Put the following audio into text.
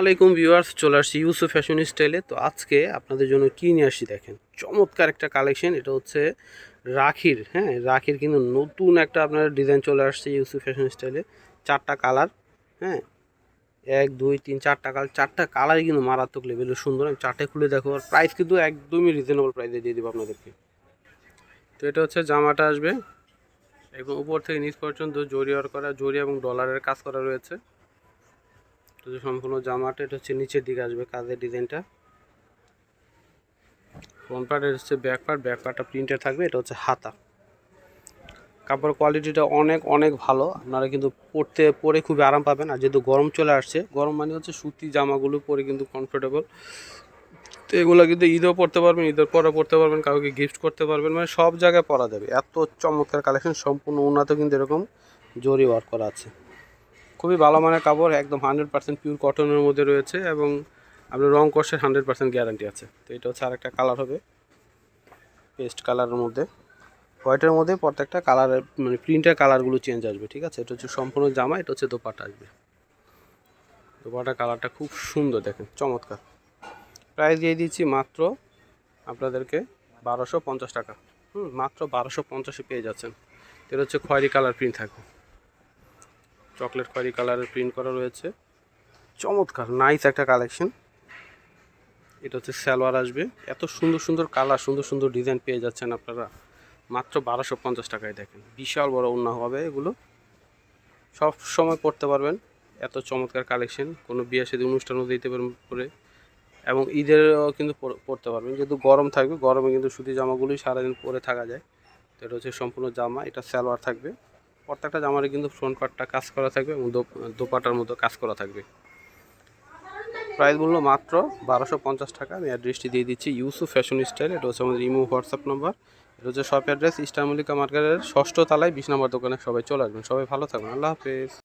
আলাইকুম ভিউয়ার্স, চলে আসছি ইউসুফ ফ্যাশন স্টাইলে। তো আজকে আপনাদের জন্য কী নিয়ে আসছি দেখেন? চমৎকার একটা কালেকশন, এটা হচ্ছে রাখির হ্যাঁ? রাখির কিন্তু নতুন একটা আপনার ডিজাইন চলে আসছে ইউসুফ ফ্যাশন স্টাইলে। চারটা কালার হ্যাঁ? এক, দুই, তিন, চারটা কালার, চারটা কালারই কিন্তু মারাত্মক লেভেলের সুন্দর। আমি চারটে খুলে দেখো, আর প্রাইস কিন্তু একদমই রিজনেবল প্রাইসে দিয়ে দেবো আপনাদেরকে। তো এটা হচ্ছে জামাটা আসবে, এবং উপর থেকে নিচ পর্যন্ত জরি করা, জরি এবং ডলারের কাজ করা রয়েছে। সম্পূর্ণ জামাটা, এটা হচ্ছে নিচের দিকে আসবে কাজের ডিজাইনটা। ফ্রন্ট পার্ট এটা হচ্ছে ব্যাক পার্ট ব্যাক পার্টটা প্রিন্টের থাকবে, এটা হচ্ছে হাতা। কাপড় কোয়ালিটিটা অনেক অনেক ভালো। আপনারা কিন্তু পরতে, পরে খুবই আরাম পাবেন। আর যেহেতু গরম চলে আসছে, গরম মানে হচ্ছে সুতি জামাগুলো পরে কিন্তু কমফোর্টেবল তো এগুলো কিন্তু ঈদেও পরতে পারবেন, ঈদের পরে পরতে পারবেন, কাউকে গিফট করতে পারবেন। মানে সব জায়গায় পরা যাবে। এত চমৎকার কালেকশন সম্পূর্ণ উন্নত কিন্তু এরকম জরি ওয়ার্ক করা আছে। খুবই ভালো মানের কাপড়, একদম হান্ড্রেড পার্সেন্ট পিওর কটনের মধ্যে রয়েছে এবং আপনার রং কষের হান্ড্রেড পার্সেন্ট গ্যারান্টি আছে। তো এটা হচ্ছে আরেকটা কালার হবে পেস্ট কালারের মধ্যে। হোয়াইটের মধ্যে প্রত্যেকটা কালারের মানে প্রিন্টের কালারগুলো চেঞ্জ আসবে, ঠিক আছে? এটা হচ্ছে সম্পূর্ণ জামা, এটা হচ্ছে দোপাটা আসবে। দোপাটা কালারটা খুব সুন্দর, দেখেন, চমৎকার। প্রাইস দিয়ে দিচ্ছি মাত্র আপনাদেরকে বারোশো পঞ্চাশ টাকা। হুম, মাত্র বারোশো পঞ্চাশে পেয়ে যাচ্ছেন। এটা হচ্ছে খয়েরি কালার প্রিন্ট থাকবে। চকলেট খয়েরি কালারের প্রিন্ট করা রয়েছে। চমৎকার নাইস একটা কালেকশন এটা হচ্ছে সালোয়ার আসবে। এত সুন্দর সুন্দর কালার সুন্দর সুন্দর ডিজাইন পেয়ে যাচ্ছেন আপনারা। মাত্র বারোশো পঞ্চাশ টাকায় দেখেন। বিশাল বড় অন্য হবে এগুলো। সব সময় পড়তে পারবেন। এত চমৎকার কালেকশন কোনো বিয়ে সাথে অনুষ্ঠানও দিতে পারবেন পরে। এবং ঈদেরও কিন্তু পর- পরতে পারবেন। যেহেতু গরম থাকবে, গরমে কিন্তু সুতি জামাগুলোই সারাদিন পরে থাকা যায়। তো এটা হচ্ছে সম্পূর্ণ জামা। এটা সালোয়ার থাকবে। প্রত্যেকটা জামারে কিন্তু ফ্রন্ট পার্টটা কাজ করা থাকবে এবং দোপ- দোপাটার মতো কাজ করা থাকবে। প্রাইস মূল্য মাত্র বারোশো পঞ্চাশ টাকা। আমি অ্যাড্রেসটি দিয়ে দিচ্ছি। ইউসুফ ফ্যাশন স্টাইল এটা হচ্ছে আমাদের ইমো হোয়াটসঅ্যাপ নাম্বার এটা হচ্ছে শপ অ্যাড্রেস ইস্টার মল্লিকা মার্কেটের ষষ্ঠ তালায় বিশ নম্বর দোকানে সবাই চলে আসবেন। সবাই ভালো থাকবেন। আল্লাহ হাফেজ।